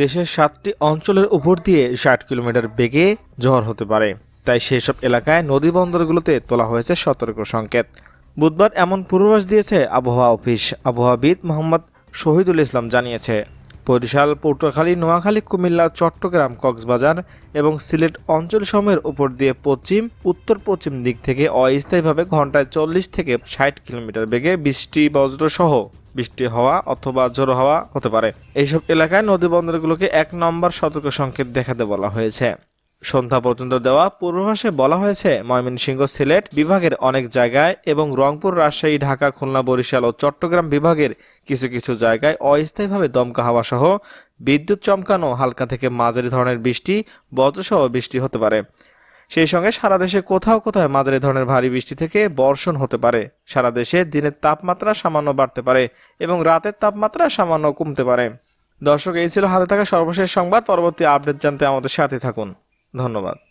দেশের সাতটি অঞ্চলের উপর দিয়ে ষাট কিলোমিটার বেগে ঝড় হতে পারে। তাই সেসব এলাকায় নদী বন্দরগুলোতে তোলা হয়েছে সতর্ক সংকেত। বুধবার এমন পূর্বাভাস দিয়েছে আবহাওয়া অফিস। আবহাওয়াবিদ মোহাম্মদ শহীদুল ইসলাম জানিয়েছে, বরিশাল, পটুয়াখালী, নোয়াখালী, কুমিল্লা, চট্টগ্রাম, কক্সবাজার এবং সিলেট অঞ্চলসমূহের উপর দিয়ে পশ্চিম উত্তর পশ্চিম দিক থেকে অস্থায়ীভাবে ঘন্টায় চল্লিশ থেকে ষাট কিলোমিটার বেগে বৃষ্টি, বজ্রসহ বৃষ্টি হওয়া অথবা ঝোড়ো হওয়া হতে পারে। এইসব এলাকায় নদী বন্দরগুলোকে এক নম্বর সতর্ক সংকেত দেখাতে বলা হয়েছে। সন্ধ্যা পর্যন্ত দেওয়া পূর্বাভাসে বলা হয়েছে, ময়মনসিংহ সিলেট বিভাগের অনেক জায়গায় এবং রংপুর, রাজশাহী, ঢাকা, খুলনা, বরিশাল ও চট্টগ্রাম বিভাগের কিছু কিছু জায়গায় অস্থায়ীভাবে দমকা হাওয়া সহ বিদ্যুৎ চমকানো হালকা থেকে মাঝারি ধরনের বৃষ্টি, বজ্রসহ বৃষ্টি হতে পারে। সেই সঙ্গে সারা দেশে কোথাও কোথায় মাঝারি ধরনের ভারী বৃষ্টি থেকে বর্ষণ হতে পারে। সারা দেশে দিনের তাপমাত্রা সামান্য বাড়তে পারে এবং রাতের তাপমাত্রা সামান্য কমতে পারে। দর্শক, এই ছিল হাতে থাকা সর্বশেষ সংবাদ। পরবর্তী আপডেট জানতে আমাদের সাথে থাকুন। ধন্যবাদ।